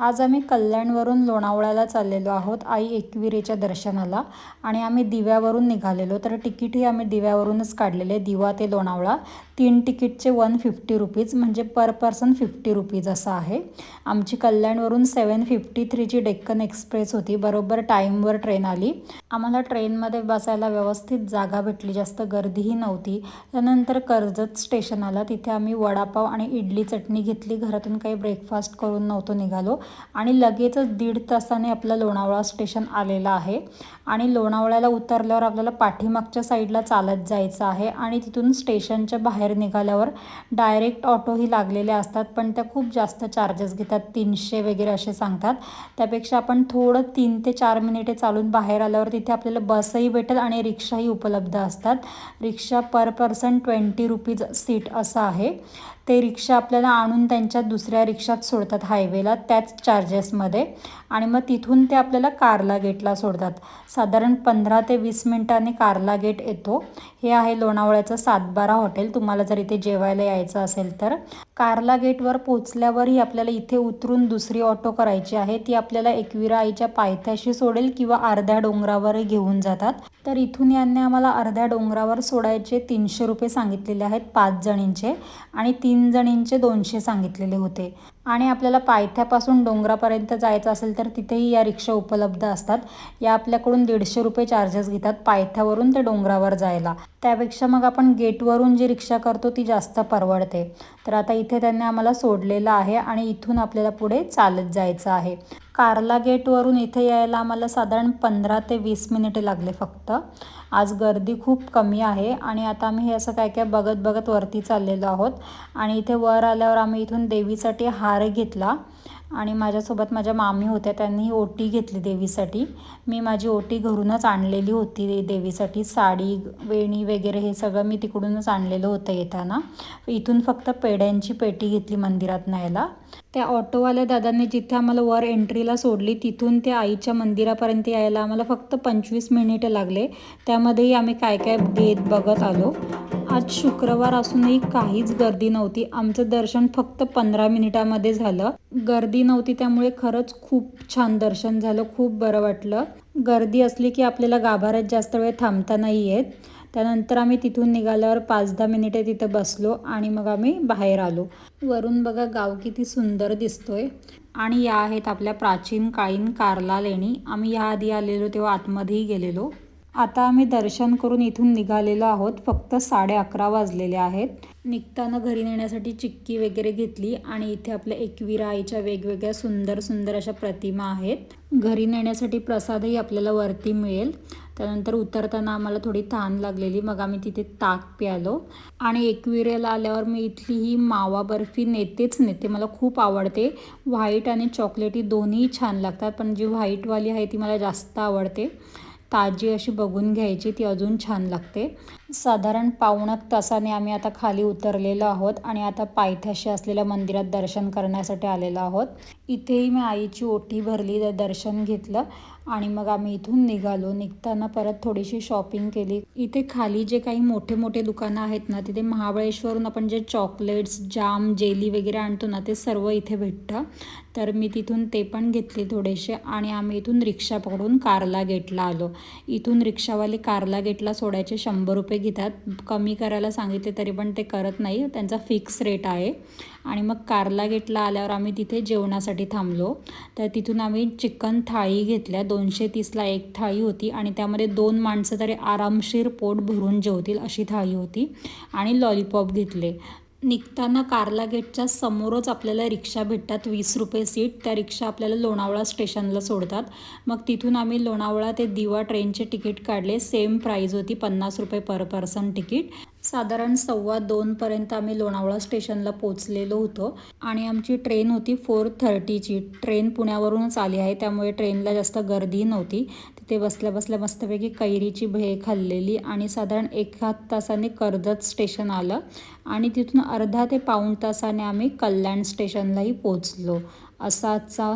आज आम्ही कल्याणवरून लोणावळ्याला चाललेलो आहोत आई एकविरेच्या दर्शनाला. आणि आम्ही दिव्यावरून निघालेलो. तर तिकीटही आम्ही दिव्यावरूनच काढलेले दिवा ते लोणावळा. तीन तिकीटचे वन फिफ्टी रुपीज म्हणजे पर पर्सन फिफ्टी रुपीज असं आहे. आमची कल्याणवरून सेवन फिफ्टी थ्रीची डेक्कन एक्सप्रेस होती. बरोबर टाईमवर ट्रेन आली. आम्हाला ट्रेनमध्ये बसायला व्यवस्थित जागा भेटली. जास्त गर्दीही नव्हती. त्यानंतर कर्जत स्टेशन आला. तिथे आम्ही वडापाव आणि इडली चटणी घेतली. घरातून काही ब्रेकफास्ट करून नव्हतो निघालो. आणि लगेचच दीड तासाने आपलं लोणावळा स्टेशन आलेलं आहे. आणि लोणावळ्याला उतरल्यावर आपल्याला पाठीमागच्या साईडला चालत जायचं आहे. आणि तिथून स्टेशनच्या बाहेर निघाल्यावर डायरेक्ट ऑटोही लागलेले असतात. पण त्या खूप जास्त चार्जेस घेतात. तीनशे वगैरे असे सांगतात. त्यापेक्षा आपण थोडं तीन ते चार मिनिटे चालून बाहेर आल्यावर तिथे आपल्याला बसही भेटेल आणि रिक्षाही उपलब्ध असतात. Rickshaw per person twenty rupees seat असं आहे. ते रिक्षा आपल्याला आणून त्यांच्या दुसऱ्या रिक्षात सोडतात हायवेला त्याच चार्जेसमध्ये आणि मग तिथून ते आपल्याला कार्ला गेटला सोडतात. साधारण पंधरा ते वीस मिनिटांनी कार्ला गेट येतो. हे आहे लोणावळ्याचं सातबारा हॉटेल तुम्हाला जर इथे जेवायला यायचं असेल तर कार्ला गेटवर पोचल्यावरही आपल्याला इथे उतरून दुसरी ऑटो करायची आहे. ती आपल्याला एकविरा आईच्या पायथ्याशी सोडेल किंवा अर्ध्या डोंगरावरही घेऊन जातात. तर इथून यांनी आम्हाला अर्ध्या डोंगरावर सोडायचे तीनशे रुपये सांगितलेले आहेत पाच जणींचे आणि तीन जणींचे दोनशे सांगितलेले होते. आणि आपल्याला पायथ्यापासून डोंगरापर्यंत जायचं असेल तर तिथेही या रिक्षा उपलब्ध असतात. या आपल्याकडून दीडशे रुपये चार्जेस घेतात पायथ्यावरून ते डोंगरावर जायला. त्यापेक्षा मग आपण गेटवरून जी रिक्षा करतो ती जास्त परवडते. तर आता इथे त्यांनी आम्हाला सोडलेलं आहे आणि इथून आपल्याला पुढे चालत जायचं आहे. कार्ला गेटवरून इथे यायला आम्हाला साधारण पंधरा ते वीस मिनिटे लागले फक्त. आज गर्दी खूप कमी आहे आणि आता आम्ही हे असं काय काय बघत बघत वरती चाललेलो आहोत. आणि इथे वर आल्यावर आम्ही इथून देवीसाठी हार घेतला. आणि माझ्यासोबत माझ्या मामी होत्या त्यांनी ओटी घेतली देवीसाठी. मी माझी ओटी घरूनच आणलेली होती देवीसाठी. साडी वेणी वगैरे हे सगळं मी तिकडूनच आणलेलं होतं येताना. इथून फक्त पेड्यांची पेटी घेतली मंदिरात न्यायला. त्या ऑटोवाल्या दादांनी जिथे आम्हाला वर एंट्रीला सोडली तिथून त्या आईच्या मंदिरापर्यंत यायला आम्हाला फक्त पंचवीस मिनिटं लागले. त्यामध्येही आम्ही काय काय घेत बघत आलो. आज शुक्रवार असूनही काहीच गर्दी नव्हती. आमचं दर्शन फक्त पंधरा मिनिटामध्ये झालं. गर्दी नव्हती त्यामुळे खरंच खूप छान दर्शन झालं खूप बरं वाटलं. गर्दी असली की आपल्याला गाभाऱ्यात जास्त वेळ थांबता नाही येत. त्यानंतर आम्ही तिथून निघाल्यावर पाच दहा मिनिटे तिथं बसलो आणि मग आम्ही बाहेर आलो. वरून बघा गाव किती सुंदर दिसतोय. आणि या आहेत आपल्या प्राचीन काळीन कारला लेणी आम्ही याआधी आलेलो तेव्हा आतमध्येही गेलेलो. आता आम्ही दर्शन करून इथून निघालेलो आहोत. फक्त साडे अकरा वाजलेले आहेत. निघताना घरी नेण्यासाठी चिक्की वगैरे घेतली आणि इथे आपल्या एकविरा आईच्या वेगवेगळ्या सुंदर सुंदर अशा प्रतिमा आहेत. घरी नेण्यासाठी प्रसादही आपल्याला वरती मिळेल. त्यानंतर उतरताना आम्हाला थोडी तहान लागलेली. मग आम्ही तिथे ताक प्यालो. आणि एकविरेला आल्यावर मी इथली ही मावा बर्फी नेतेच नेते. मला खूप आवडते. व्हाईट आणि चॉकलेटी दोन्ही छान लागतात. पण जी व्हाईटवाली आहे ती मला जास्त आवडते. ताजी अशी बघून घ्यायची ती अजून छान लागते. साधारण पावणक तासाने आम्ही आता खाली उतरलेलो आहोत आणि आता पायथ्याशी असलेल्या मंदिरात दर्शन करण्यासाठी आलेलो आहोत. इथेही मी आईची ओटी भरली तर दर्शन घेतलं. आणि मग आम्ही इथून निघालो. निघताना परत थोडीशी शॉपिंग केली. इथे खाली जे काही मोठे मोठे दुकानं आहेत ना तिथे महाबळेश्वरून आपण जे चॉकलेट्स जाम जेली वगैरे आणतो ना ते सर्व इथे भेटतं. तर मी तिथून ते पण घेतले थोडेसे आणि आम्ही इथून रिक्षा पकडून कारला गेटला आलो. इथून रिक्षावाले कारला गेटला सोडायचे शंभर रुपये घेतात. कमी करायला सांगितले तरी पण ते करत नाही. त्यांचा फिक्स रेट आहे. आणि मग कारला गेटला आल्यावर आम्ही तिथे जेवणासाठी थांबलो. तर तिथून आम्ही चिकन थाळी घेतल्या. दोनशे तीसला एक थाळी होती आणि त्यामध्ये दोन माणसं तरी आरामशीर पोट भरून जेवतील अशी थाळी होती आणि लॉलीपॉप घेतले. निघताना कार्ला गेटच्या समोरच आपल्याला रिक्षा भेटतात. वीस रुपये सीट. त्या रिक्षा आपल्याला लोणावळा स्टेशनला सोडतात. मग तिथून आम्ही लोणावळा ते दिवा ट्रेनचे तिकीट काढले. सेम प्राईज होती. पन्नास रुपये पर पर्सन तिकीट साधारण सव्वा दोनपर्यंत आम्ही लोणावळा स्टेशनला पोचलेलो होतो. आणि आमची ट्रेन होती फोर थर्टीची. ट्रेन पुण्यावरूनच आली आहे त्यामुळे ट्रेनला जास्त गर्दी नव्हती. तिथे बसल्या बसल्या मस्तपैकी कैरीची भेळ खाल्लेली आणि साधारण एका तासाने कर्जत स्टेशन आलं. आणि तिथून अर्धा ते पाऊण तासाने आम्ही कल्याण स्टेशनलाही पोचलो असाचा